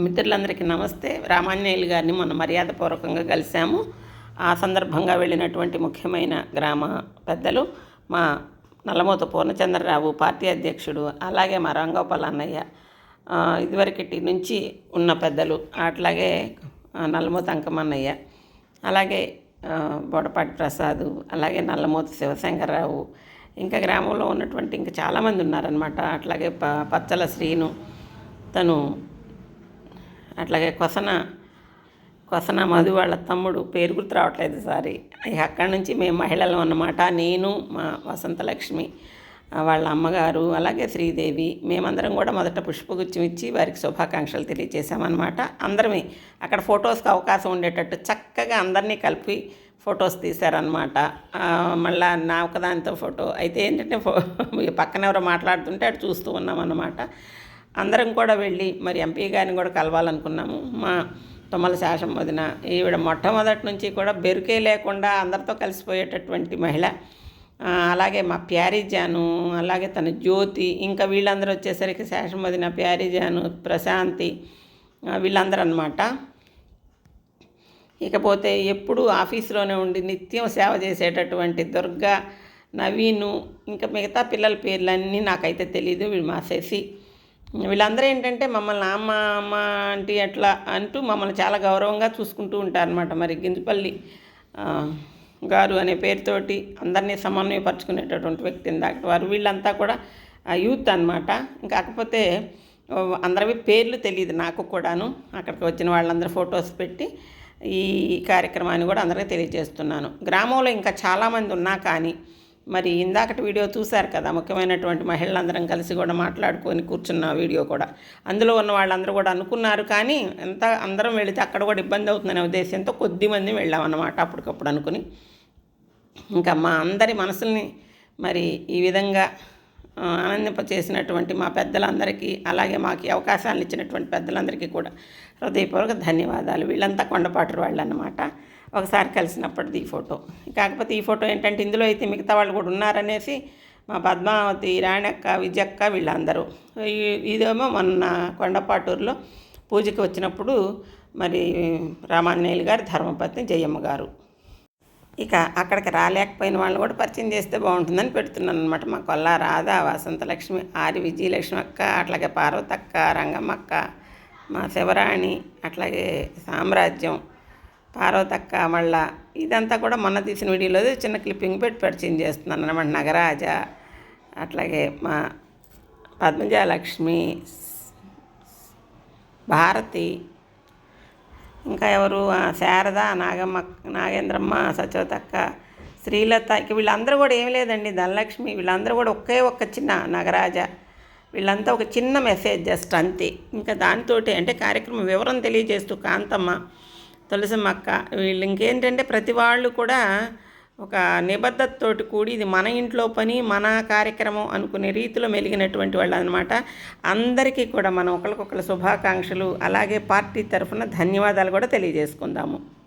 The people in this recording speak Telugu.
మిత్రులందరికీ నమస్తే. రామాంజనేయులు గారిని మొన్న మర్యాదపూర్వకంగా కలిశాము. ఆ సందర్భంగా వెళ్ళినటువంటి ముఖ్యమైన గ్రామ పెద్దలు మా నల్లమూత పూర్ణచంద్రరావు పార్టీ అధ్యక్షుడు అలాగే మా రంగోపాల్ అన్నయ్య ఇదివరకటి నుంచి ఉన్న పెద్దలు అట్లాగే నల్లమూత అంకమన్నయ్య అలాగే ఆ, బొడపాటి ప్రసాద్ అలాగే నల్లమూత శివశంకర్రావు ఇంకా గ్రామంలో ఉన్నటువంటి ఇంకా చాలామంది ఉన్నారనమాట అట్లాగే ప పచ్చల శ్రీను తను అట్లాగే కొసన కొసన మధు వాళ్ళ తమ్ముడు పేరు గుర్తు రావట్లేదు సారీ. అక్కడి నుంచి మేము మహిళలు అన్నమాట. నేను మా వసంతలక్ష్మి వాళ్ళ అమ్మగారు అలాగే శ్రీదేవి మేమందరం కూడా మొదట పుష్పగుచ్చం ఇచ్చి వారికి శుభాకాంక్షలు తెలియజేశామన్నమాట అందరమే అక్కడ ఫొటోస్కి అవకాశం ఉండేటట్టు చక్కగా అందరినీ కలిపి ఫొటోస్ తీశారనమాట మళ్ళీ నా ఒకదానితో ఫోటో అయితే ఏంటంటే ఫో పక్కన ఎవరో మాట్లాడుతుంటే అటు చూస్తూ ఉన్నామన్నమాట. అందరం కూడా వెళ్ళి మరి ఎంపీ గారిని కూడా కలవాలనుకున్నాము. మా తుమ్మల శాసనం వదిన ఈవిడ మొట్టమొదటి నుంచి కూడా బెరుకే లేకుండా అందరితో కలిసిపోయేటటువంటి మహిళ. అలాగే మా ప్యారిజాను అలాగే తన జ్యోతి ఇంకా వీళ్ళందరూ వచ్చేసరికి శాసనం వదిన ప్యారిజాను ప్రశాంతి వీళ్ళందరూ అనమాట ఇకపోతే ఎప్పుడూ ఆఫీస్లోనే ఉండి నిత్యం సేవ చేసేటటువంటి దుర్గా నవీను ఇంకా మిగతా పిల్లల పేర్లన్నీ నాకైతే తెలియదు వీళ్ళు మా శశి. వీళ్ళందరూ ఏంటంటే మమ్మల్ని అమ్మ అమ్మ అంటే అట్లా అంటూ మమ్మల్ని చాలా గౌరవంగా చూసుకుంటూ ఉంటారనమాట మరి గింజపల్లి గారు అనే పేరుతోటి అందరినీ సమన్వయపరచుకునేటటువంటి వ్యక్తి ఇందాక వారు. వీళ్ళంతా కూడా యూత్ అనమాట కాకపోతే అందరివి పేర్లు తెలియదు నాకు కూడాను. అక్కడికి వచ్చిన వాళ్ళందరూ ఫొటోస్ పెట్టి ఈ కార్యక్రమాన్ని కూడా అందరికీ తెలియజేస్తున్నాను. గ్రామంలో ఇంకా చాలామంది ఉన్నా కానీ మరి ఇందాకటి వీడియో చూశారు కదా ముఖ్యమైనటువంటి మహిళలందరం కలిసి కూడా మాట్లాడుకొని కూర్చున్న వీడియో కూడా. అందులో ఉన్న వాళ్ళందరూ కూడా అనుకున్నారు కానీ ఎంత అందరం వెళితే అక్కడ కూడా ఇబ్బంది అవుతుందనే ఉద్దేశంతో కొద్ది మంది వెళ్ళామన్నమాట అప్పటికప్పుడు అనుకుని. ఇంకా మా అందరి మనసుల్ని మరి ఈ విధంగా ఆనందింపచేసినటువంటి మా పెద్దలందరికీ అలాగే మాకు అవకాశాలు ఇచ్చినటువంటి పెద్దలందరికీ కూడా హృదయపూర్వక ధన్యవాదాలు. వీళ్ళంతా కొండపాటు వాళ్ళు అన్నమాట ఒకసారి కలిసినప్పటిది ఈ ఫోటో. కాకపోతే ఈ ఫోటో ఏంటంటే ఇందులో అయితే మిగతా వాళ్ళు కూడా ఉన్నారనేసి మా పద్మావతి రాణక్క విజయక్క వీళ్ళందరూ. ఇదేమో మొన్న కొండపాటూరులో పూజకి వచ్చినప్పుడు మరి రామాంజనేయులు గారు ధర్మపత్ని జయమ్మ గారు. ఇక అక్కడికి రాలేకపోయిన వాళ్ళు కూడా పరిచయం చేస్తే బాగుంటుందని పెడుతున్నాను అనమాట మా కొల్లా రాధ వసంతలక్ష్మి ఆరి విజయలక్ష్మి అక్క అట్లాగే పార్వతక్క రంగమ్మక్క మా శివరాణి అట్లాగే సామ్రాజ్యం పార్వతక్క మళ్ళా ఇదంతా కూడా మొన్న తీసిన వీడియోలో చిన్న క్లిప్పింగ్ పెట్టి పరిచయం చేస్తున్నాను అనమాట నగరాజ అట్లాగే మా పద్మజాలక్ష్మి భారతి ఇంకా ఎవరు? శారద నాగమ్మ నాగేంద్రమ్మ సత్యవతక్క శ్రీలత ఇక వీళ్ళందరూ కూడా ఏం లేదండి. ధనలక్ష్మి వీళ్ళందరూ కూడా ఒకే ఒక్క చిన్న నగరాజ. వీళ్ళంతా ఒక చిన్న మెసేజ్ జస్ట్ అంతే. ఇంకా దానితోటి అంటే కార్యక్రమం వివరం తెలియజేస్తూ కాంతమ్మ తులసి మక్క వీళ్ళు ఇంకేంటంటే ప్రతి వాళ్ళు కూడా ఒక నిబద్ధతతోటి కూడి ఇది మన ఇంట్లో పని మన కార్యక్రమం అనుకునే రీతిలో మెలిగినటువంటి వాళ్ళు అనమాట అందరికీ కూడా మనం ఒకరికొకరు శుభాకాంక్షలు అలాగే పార్టీ తరఫున ధన్యవాదాలు కూడా తెలియజేసుకుందాము.